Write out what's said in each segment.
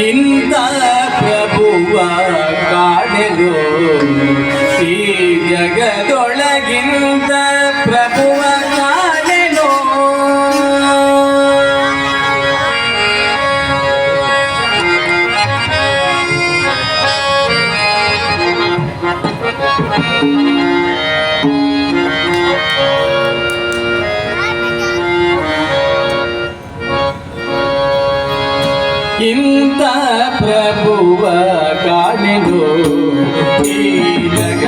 ನಿಂದ ಪ್ರಭುವ ಕಾಣೆಗೋ ಈ ಜಗದೊಳಗಿಂದ ఇంత ప్రభువ కాణిదో ఈ జగ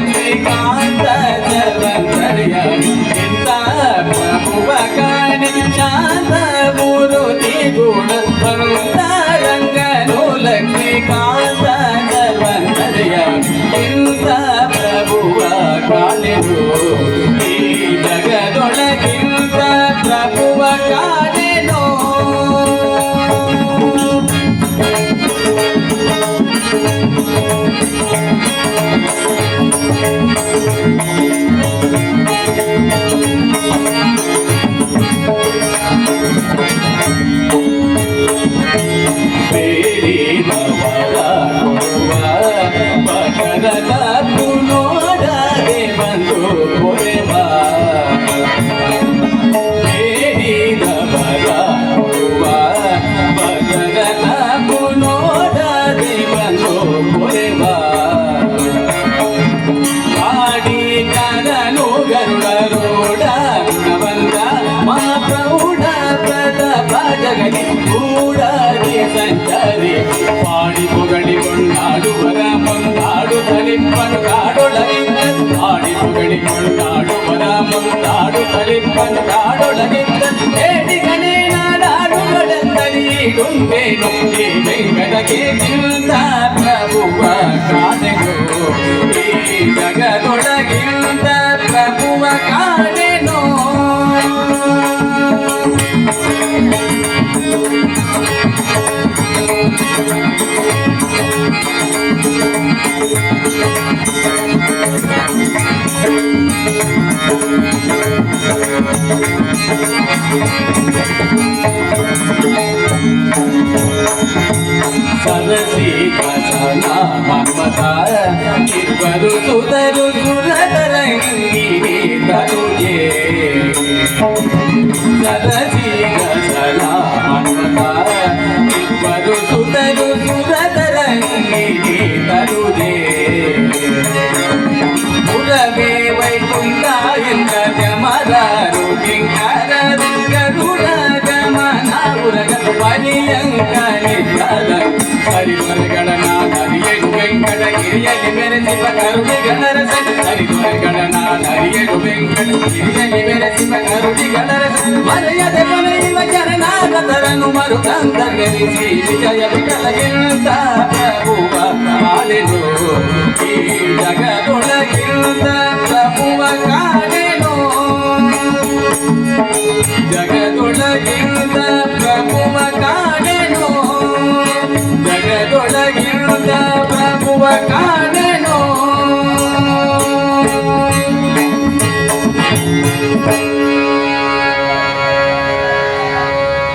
లక్ష్మీకాంత జగత్కర్య ఇంత ప్రభువకాని శాంత గురు నిగుణ భక్త రంగను లక్ష్మీకాంత జగత్కర్య ఇంత ప్రభువకాని பாடி புகழி கொண்டாடுவத மந்தாடு தலிப்பன் காடொழகிந்த பாடி புகழி கொண்டாடுவத மந்தாடு தலிப்பன் காடொழகிந்த தேடிகனே நாடாடுவடந்தலீடுந்தே நொங்கே வெங்கடகே திருந்தா பிரபுவ காதகோ సరసి కసన మమత ఇద్దరు సుతరు సురతరంగి తరుజే సరసి కసన మమత ఇద్దరు సుతరు కరుణ ಗಮನ ಉರಗ ಪರಿಯಂಕ ನಿದ್ದಲ ಹರಿವರಗಣನಾಥ ಹರಿಯಡು ವೆಂಕಟಗಿರಿಯಲ್ಲಿ ಮೆರೆಸಿವ ಕರುಡಿ ಗಣರಸ ಹರಿವರಗಣನಾಥ ಹರಿಯಡು ವೆಂಕಟಗಿರಿಯಲ್ಲಿ ಮೆರೆಸಿವ ಕರುಡಿ ಗಣರಸ ಮರೆಯದೆ ಕೊನೆಯುವ ಚರಣಾಗತರನು ಮರುಕಂದರಿಸಿ ವಿಜಯ ವಿಠಲಗಿಂತ ಪ್ರಭುವ ಕಾಲೆನು ಈ ಜಗದೊಳಗಿಂತ uma cara.